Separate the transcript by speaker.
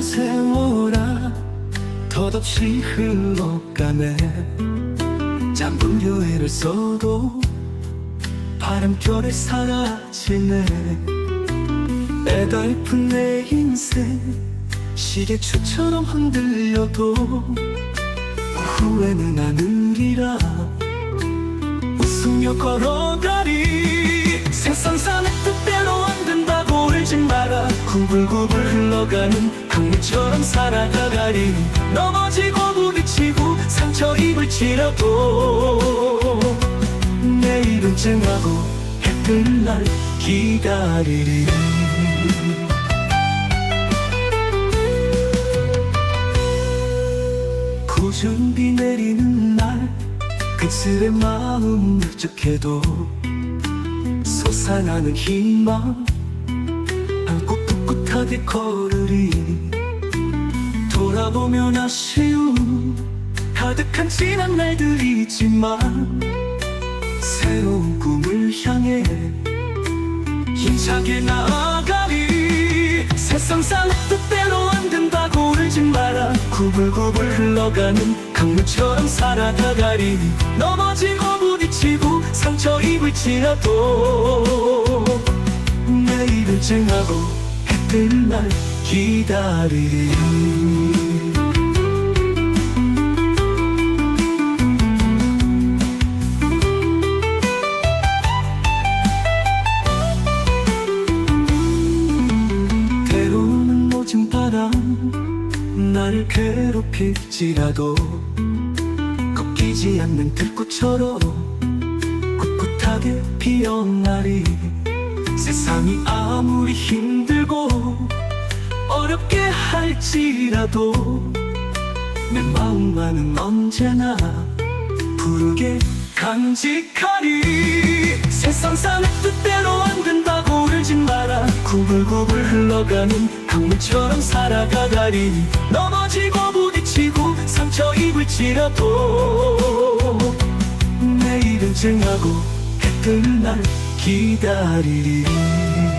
Speaker 1: 세월아 덧없이 흘러가네. 짧은 교회를 써도 바람결에 사라지네. 애달픈 내 인생 시계추처럼 흔들려도 후회는 않으리라. 웃으며 걸어가리. 세상 사는 뜻대로 구불구불 흘러가는 강물처럼 살아가가리. 넘어지고 부딪히고 상처 입을지라도 내일은 쨍하고 해뜰 날 기다리리. 굳은 비 내리는 날 그슬의 마음 울적해도 솟아나는 희망 꿋꿋하게 걸으리 돌아보면 아쉬움 가득한 지난 날들이지만 새로운 꿈을 향해 힘차게 나아가리. 세상 사는 뜻대로 안 된다고 울지 마라. 구불구불 흘러가는 강물처럼 살아가가리. 넘어지고 부딪히고 상처 입을지라도 내일을 쨍하고 해뜰 날 기다리리. 때로는 모진 바람 나를 괴롭힐지라도 꺾이지 않는 들꽃처럼 꿋꿋하게 피어나리. 세상이 아무리 어렵게 할지라도 내 마음만은 언제나 부르게 간직하리. 세상 사는 뜻대로 안 된다고 울지 마라. 구불구불 흘러가는 강물처럼 살아가다리 넘어지고 부딪히고 상처 입을지라도 내일은 쨍하고 해뜰 날 기다리리